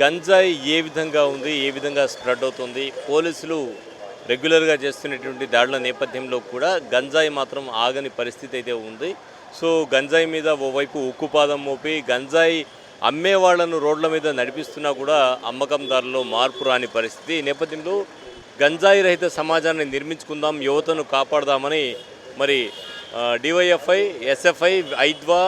గంజాయి ఏ విధంగా ఉంది ఏ విధంగా స్ప్రెడ్ అవుతుంది పోలీసులు రెగ్యులర్గా చేస్తున్నటువంటి దాడుల నేపథ్యంలో కూడా గంజాయి మాత్రం ఆగని పరిస్థితి అయితే ఉంది. సో గంజాయి మీద ఓవైపు ఉక్కుపాదం మోపి గంజాయి అమ్మే వాళ్ళను రోడ్ల మీద నడిపిస్తున్నా కూడా అమ్మకందారుల్లో మార్పు రాని పరిస్థితి. ఈ నేపథ్యంలో గంజాయి రహిత సమాజాన్ని నిర్మించుకుందాం యువతను కాపాడదామని మరి డివైఎఫ్ఐ ఎస్ఎఫ్ఐ ఐద్వా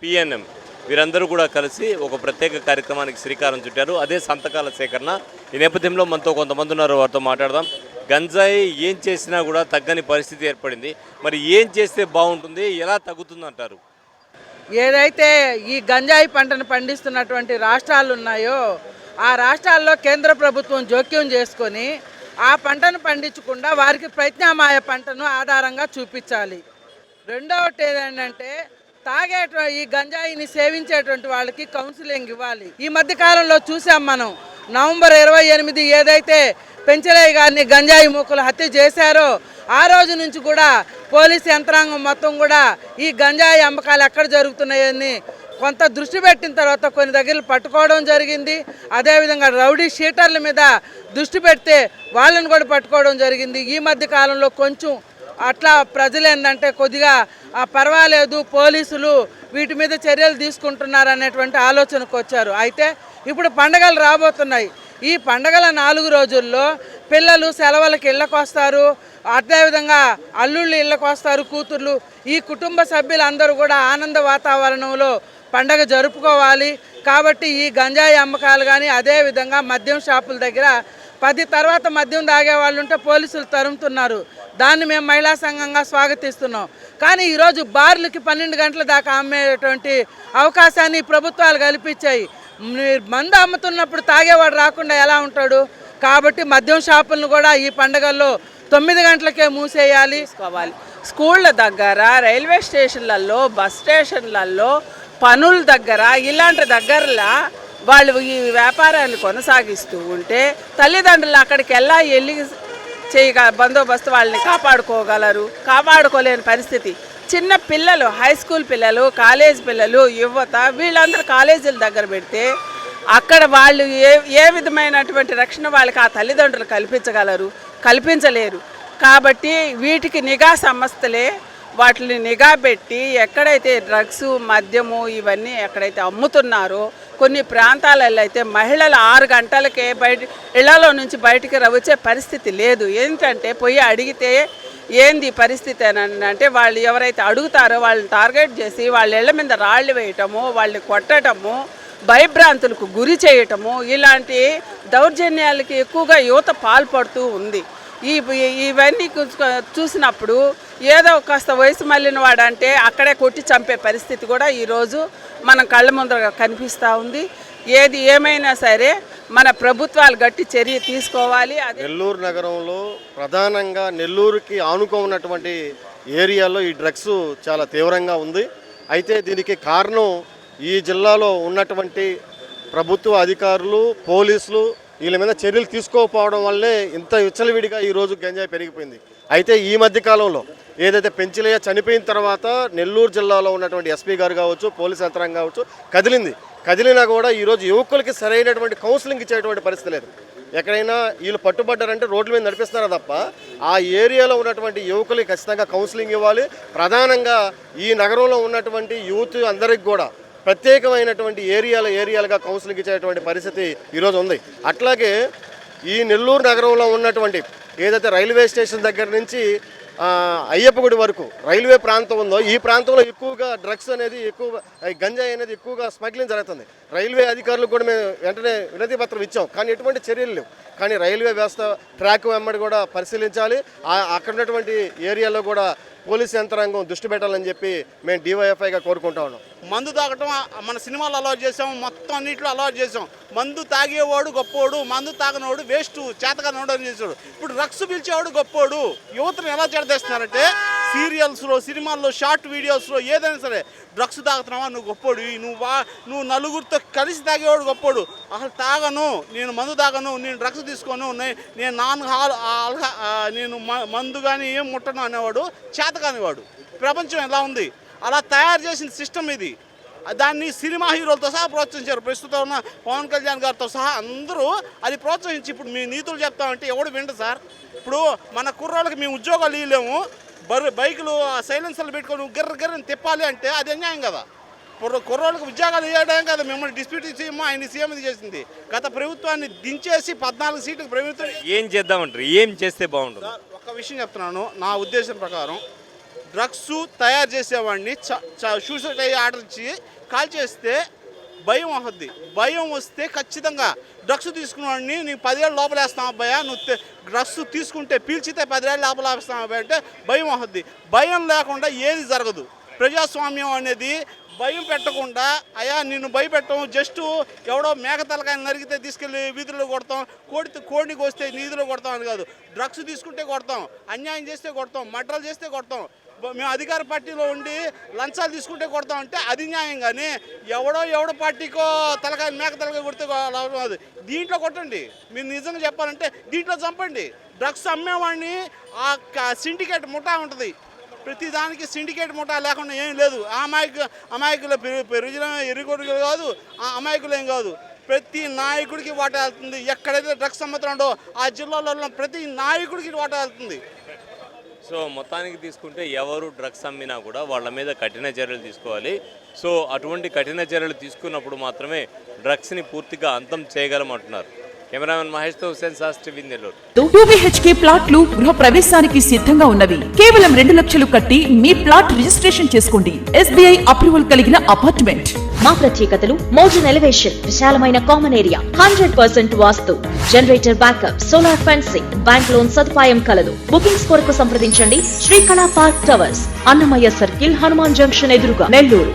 పిఎన్ఎం వీరందరూ కూడా కలిసి ఒక ప్రత్యేక కార్యక్రమానికి శ్రీకారం చుట్టారు. అదే సంతకాల సేకరణ. ఈ నేపథ్యంలో మనతో కొంతమంది ఉన్నారు వారితో మాట్లాడదాం. గంజాయి ఏం చేసినా కూడా తగ్గని పరిస్థితి ఏర్పడింది. మరి ఏం చేస్తే బాగుంటుంది? ఎలా తగ్గుతుంది అంటారు ఏదైతే ఈ గంజాయి పంటను పండిస్తున్నటువంటి రాష్ట్రాలు ఉన్నాయో ఆ రాష్ట్రాల్లో కేంద్ర ప్రభుత్వం జోక్యం చేసుకొని ఆ పంటను పండించకుండా వారికి ప్రత్యామ్నాయ పంటను ఆధారంగా చూపించాలి. రెండవటి ఏంటంటే తాగేట ఈ గంజాయిని సేవించేటువంటి వాళ్ళకి కౌన్సిలింగ్ ఇవ్వాలి. ఈ మధ్య కాలంలో చూసాం మనం నవంబర్ ఇరవై ఎనిమిది ఏదైతే పెంచలయ్య గారిని గంజాయి మూకలు హత్య చేశారో ఆ రోజు నుంచి కూడా పోలీస్ యంత్రాంగం మొత్తం కూడా ఈ గంజాయి అమ్మకాలు ఎక్కడ జరుగుతున్నాయని కొంత దృష్టి పెట్టిన తర్వాత కొన్ని దగ్గర పట్టుకోవడం జరిగింది. అదేవిధంగా రౌడీ షీటర్ల మీద దృష్టి పెడితే వాళ్ళని కూడా పట్టుకోవడం జరిగింది. ఈ మధ్య కాలంలో కొంచెం అట్లా ప్రజలు ఏంటంటే కొద్దిగా పర్వాలేదు పోలీసులు వీటి మీద చర్యలు తీసుకుంటున్నారు అనేటువంటి ఆలోచనకు వచ్చారు. అయితే ఇప్పుడు పండగలు రాబోతున్నాయి. ఈ పండగల నాలుగు రోజుల్లో పిల్లలు సెలవులకి ఇళ్ళకు వస్తారు. అదేవిధంగా అల్లుళ్ళు ఇళ్ళకు వస్తారు కూతుర్లు. ఈ కుటుంబ సభ్యులందరూ కూడా ఆనంద వాతావరణంలో పండగ జరుపుకోవాలి. కాబట్టి ఈ గంజాయి అమ్మకాలు కానీ అదేవిధంగా మద్యం షాపుల దగ్గర పది తర్వాత మద్యం తాగే వాళ్ళు ఉంటే పోలీసులు తరుముతున్నారు. దాన్ని మేము మహిళా సంఘంగా స్వాగతిస్తున్నాం. కానీ ఈరోజు బార్లకి పన్నెండు గంటల దాకా అమ్మేటువంటి అవకాశాన్ని ప్రభుత్వాలు కల్పించాయి. మీరు మందు అమ్ముతున్నప్పుడు తాగేవాడు రాకుండా ఎలా ఉంటాడు? కాబట్టి మద్యం షాపులను కూడా ఈ పండగల్లో తొమ్మిది గంటలకే మూసేయాలి. స్కూళ్ళ దగ్గర రైల్వే స్టేషన్లలో బస్ స్టేషన్లలో పనుల దగ్గర ఇలాంటి దగ్గరలా వాళ్ళు ఈ వ్యాపారాన్ని కొనసాగిస్తూ ఉంటే తల్లిదండ్రులు అక్కడికి వెళ్ళా వెళ్ళి చేయగ బందోబస్తు వాళ్ళని కాపాడుకోగలరు? కాపాడుకోలేని పరిస్థితి. చిన్న పిల్లలు హై స్కూల్ పిల్లలు కాలేజ్ పిల్లలు యువత వీళ్ళందరూ కాలేజీల దగ్గర పెడితే అక్కడ వాళ్ళు ఏ ఏ విధమైనటువంటి రక్షణ వాళ్ళకి ఆ తల్లిదండ్రులు కల్పించగలరు? కల్పించలేరు. కాబట్టి వీటికి నిఘా సంస్థలే వాటిని నిఘా పెట్టి ఎక్కడైతే డ్రగ్స్ మద్యము ఇవన్నీ ఎక్కడైతే అమ్ముతున్నారో కొన్ని ప్రాంతాలలో అయితే మహిళలు ఆరు గంటలకే బయట ఇళ్ళలో నుంచి బయటికి వచ్చే పరిస్థితి లేదు. ఏంటంటే పోయి అడిగితే ఏంది పరిస్థితి అని అంటే వాళ్ళు ఎవరైతే అడుగుతారో వాళ్ళని టార్గెట్ చేసి వాళ్ళ ఇళ్ళ మీద రాళ్ళు వేయటము వాళ్ళని కొట్టడము భయభ్రాంతులకు గురి చేయటము ఇలాంటి దౌర్జన్యాలకి ఎక్కువగా యువత పాల్పడుతూ ఉంది. ఈ ఇవన్నీ చూసినప్పుడు ఏదో కాస్త వయసు మళ్ళిన వాడంటే అక్కడే కొట్టి చంపే పరిస్థితి కూడా ఈరోజు మన కళ్ళ ముందర కనిపిస్తూ ఉంది. ఏది ఏమైనా సరే మన ప్రభుత్వాలు గట్టి చర్య తీసుకోవాలి. నెల్లూరు నగరంలో ప్రధానంగా నెల్లూరుకి ఆనుకో ఉన్నటువంటి ఏరియాలో ఈ డ్రగ్స్ చాలా తీవ్రంగా ఉంది. అయితే దీనికి కారణం ఈ జిల్లాలో ఉన్నటువంటి ప్రభుత్వ అధికారులు పోలీసులు వీళ్ళ మీద చర్యలు తీసుకోకపోవడం వల్లే ఇంత విచ్చలవిడిగా ఈరోజు గంజాయి పెరిగిపోయింది. అయితే ఈ మధ్య కాలంలో ఏదైతే పెంచిలయ్య చనిపోయిన తర్వాత నెల్లూరు జిల్లాలో ఉన్నటువంటి ఎస్పీ గారు కావచ్చు పోలీస్ యంత్రాంగం కావచ్చు కదిలింది. కదిలినా కూడా ఈరోజు యువకులకి సరైనటువంటి కౌన్సిలింగ్ ఇచ్చేటువంటి పరిస్థితి లేదు. ఎక్కడైనా వీళ్ళు పట్టుబడ్డారంటే రోడ్ల మీద నడిపిస్తున్నారా తప్ప ఆ ఏరియాలో ఉన్నటువంటి యువకులకి ఖచ్చితంగా కౌన్సిలింగ్ ఇవ్వాలి. ప్రధానంగా ఈ నగరంలో ఉన్నటువంటి యూత్ అందరికి కూడా ప్రత్యేకమైనటువంటి ఏరియాల ఏరియాలుగా కౌన్సిలింగ్ ఇచ్చేటువంటి పరిస్థితి ఈరోజు ఉంది. అట్లాగే ఈ నెల్లూరు నగరంలో ఉన్నటువంటి ఏదైతే రైల్వే స్టేషన్ దగ్గర నుంచి అయ్యప్పగుడి అయ్యప్ప గుడి వరకు రైల్వే ప్రాంతం ఉందో ఈ ప్రాంతంలో ఎక్కువగా డ్రగ్స్ అనేది ఎక్కువ గంజాయి అనేది ఎక్కువగా స్మగ్లింగ్ జరుగుతుంది. రైల్వే అధికారులకు కూడా మేము వెంటనే వినతి పత్రం ఇచ్చాం. కానీ ఎటువంటి చర్యలు లేవు. కానీ రైల్వే వ్యవస్థ ట్రాక్ వెంబడి కూడా పరిశీలించాలి. అక్కడ ఉన్నటువంటి ఏరియాలో కూడా పోలీస్ యంత్రాంగం దృష్టి పెట్టాలని చెప్పి మేము డివైఎఫ్ఐగా కోరుకుంటా ఉన్నాం. మందు తాగటం మన సినిమాలు అలవాటు చేసాం మొత్తం అన్నింటిలో అలవాటు చేసాం మందు తాగేవాడు గొప్పోడు మందు తాగనోడు వేస్ట్ చేతగా నోడని చేసాడు ఇప్పుడు రక్స్ పిలిచేవాడు గొప్పోడు. యువతను ఎలా చెడదేస్తున్నారంటే సీరియల్స్లో సినిమాల్లో షార్ట్ వీడియోస్లో ఏదైనా సరే డ్రగ్స్ తాగుతున్నావా? నువ్వు గొప్పోడు. నువ్వు వా నువ్వు నలుగురితో కలిసి తాగేవాడు గొప్పోడు. అసలు తాగను. నేను మందు తాగను. నేను డ్రగ్స్ తీసుకోను నేను నాన్ హాల్ నేను మ- మందు కానీ ఏం ముట్టను అనేవాడు చేత కానివాడు ప్రపంచం ఎలా ఉంది? అలా తయారు చేసిన సిస్టమ్ ఇది. దాన్ని సినిమా హీరోలతో సహా ప్రోత్సహించారు. ప్రస్తుతం ఉన్న పవన్ కళ్యాణ్ గారితో సహా అందరూ అది ప్రోత్సహించి ఇప్పుడు మీ నీతులు చెప్తామంటే ఎవడు వింట సార్? ఇప్పుడు మన కుర్రాళ్ళకి మేము ఉద్యోగాలు ఇవ్వలేము బరు బైకులు సైలెన్సర్లు పెట్టుకొని గిర్ర గిర్రని తిప్పాలి అంటే అది అన్యాయం కదా. కుర్ర కుర్రోళ్ళకి ఉద్యోగాలు ఇవ్వడం కదా మిమ్మల్ని డిప్యూటీ సీఎం ఆయన సీఎం చేసింది. గత ప్రభుత్వాన్ని దించేసి పద్నాలుగు సీట్లకు ప్రభుత్వం ఏం చేద్దామంటారు? ఏం చేస్తే బాగుంటుంది? ఒక్క విషయం చెప్తున్నాను. నా ఉద్దేశం ప్రకారం డ్రగ్స్ తయారు చేసేవాడిని సూసైడ్ అయ్యి ఆర్డర్ ఇచ్చి కాల్ చేస్తే భయం వస్తుంది. భయం వస్తే ఖచ్చితంగా డ్రగ్స్ తీసుకున్నవాడిని నీ పదివేలు లోపలేస్తాం అబ్బాయా నువ్వు డ్రగ్స్ తీసుకుంటే పీల్చితే పదివేలు లోపల వేస్తాం అబ్బాయి అంటే భయం వస్తుంది. భయం లేకుండా ఏది జరగదు. ప్రజాస్వామ్యం అనేది భయం పెట్టకుండా అయ్యా నిన్ను భయపెట్టం జస్ట్ ఎవడో మేక తలకాయని నరిగితే తీసుకెళ్ళి వీధుల్లో కొడతాం కోడి కోడిని కోస్తే నీధిలో కొడతాం అని కాదు. డ్రగ్స్ తీసుకుంటే కొడతాం అన్యాయం చేస్తే కొడతాం మడ్రలు చేస్తే కొడతాం. మేము అధికార పార్టీలో ఉండి లంచాలు తీసుకుంటే కొడతాం అంటే అది న్యాయం కానీ ఎవడో ఎవడో పార్టీకో తలకాయ మేక తలకాయ కొడితే దీంట్లో కొట్టండి. మీరు నిజంగా చెప్పాలంటే దీంట్లో చంపండి. డ్రగ్స్ అమ్మేవాడిని ఆ సిండికేట్ ముఠా ఉంటుంది. ప్రతి దానికి సిండికేట్ ముఠా లేకుండా ఏం లేదు. ఆ అమాయకు అమాయకుల పెరిగిన ఎరుగొడుగులు కాదు. ఆ అమాయకులు ఏం కాదు. ప్రతి నాయకుడికి వాట వెళ్తుంది. ఎక్కడైతే డ్రగ్స్ అమ్ముతున్నాడో ఆ జిల్లాలో ప్రతి నాయకుడికి వాటా వెళ్తుంది. సో మొత్తానికి తీసుకుంటే ఎవరు డ్రగ్స్ అమ్మినా కూడా వాళ్ళ మీద కఠిన చర్యలు తీసుకోవాలి. సో అటువంటి కఠిన చర్యలు తీసుకున్నప్పుడు మాత్రమే డ్రగ్స్ని పూర్తిగా అంతం చేయగలమంటున్నారు. కెమెరామెన్ మహేష్తో హుసేన్ శాస్త్రి విందెల్లూరు టూ బిహెచ్కే ప్లాట్లు గృహ ప్రవేశానికి సిద్ధంగా ఉన్నవి. కేవలం రెండు లక్షలు కట్టి మీ ప్లాట్ రిజిస్ట్రేషన్ చేసుకోండి. ఎస్బీఐ అప్రూవల్ కలిగిన అపార్ట్మెంట్. మా ప్రత్యేకతలు మోడర్న్ ఎలివేషన్ విశాలమైన common area hundred percent vastu. Generator backup solar fencing bank loan సదుపాయం కలదు. బుకింగ్స్ కొరకు సంప్రదించండి. Srikala park towers Annamayya circle Hanuman junction ఎదురుగా నెల్లూరు.